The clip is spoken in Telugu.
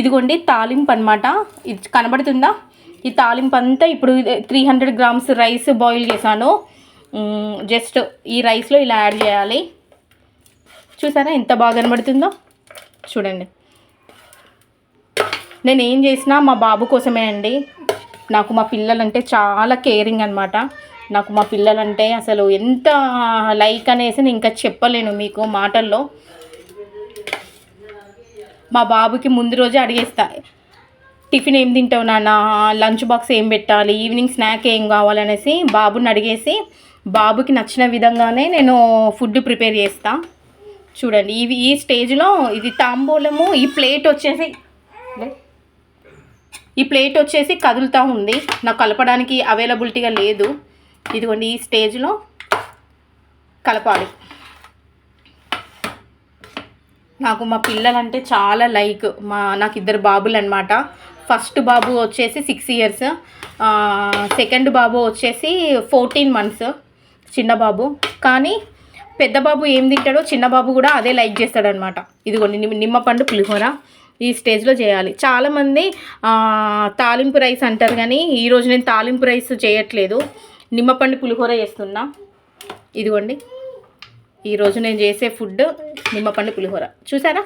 ఇదిగోండి తాలింపు అనమాట ఇది కనబడుతుందా? ఈ తాలింపు అంతా ఇప్పుడు three hundred grams rice boil చేశాను. జస్ట్ ఈ రైస్లో ఇలా యాడ్ చేయాలి. చూసారా ఎంత బాగా కనబడుతుందో? చూడండి. నేను ఏం చేసినా మా బాబు కోసమే అండి. నాకు మా పిల్లలంటే చాలా కేరింగ్ అనమాట నాకు మా పిల్లలంటే అసలు ఎంత లైక్ అనేసి నేను ఇంకా చెప్పలేను మీకు మాటల్లో. మా బాబుకి ముందు రోజే అడిగేస్తా. టిఫిన్ ఏం తింటావు నాన్న? లంచ్ బాక్స్ ఏం పెట్టాలి? ఈవినింగ్ స్నాక్ ఏం కావాలనేసి బాబుని అడిగేసి బాబుకి నచ్చిన విధంగానే నేను ఫుడ్ ప్రిపేర్ చేస్తా. చూడండి ఇవి ఈ స్టేజ్లో ఇది తాంబూలము ఈ ప్లేట్ వచ్చేసి ఈ ప్లేట్ వచ్చేసి కదులుతూ ఉంది. నాకు కలపడానికి అవైలబిలిటీగా లేదు. ఇదిగోండి ఈ స్టేజ్లో కలపాలి. నాకు మా పిల్లలంటే చాలా లైక్ మా నాకు ఇద్దరు బాబులు అనమాట ఫస్ట్ బాబు వచ్చేసి సిక్స్ ఇయర్స్ సెకండ్ బాబు వచ్చేసి ఫోర్టీన్ మంత్స్ చిన్న బాబు. కానీ పెద్ద బాబు ఏం తింటాడో చిన్న బాబు కూడా అదే లైక్ చేస్తాడనమాట ఇదిగోండి నిమ్మ నిమ్మపండు పులిహోర ఈ స్టేజ్లో చేయాలి. చాలామంది తాలింపు రైస్ అంటారు కానీ ఈరోజు నేను తాలింపు రైస్ చేయట్లేదు. నిమ్మపండు పులిహోర చేస్తున్నా. ఇదిగోండి. ఈరోజు నేను చేసే ఫుడ్ నిమ్మపండు పులిహోర. చూసారా?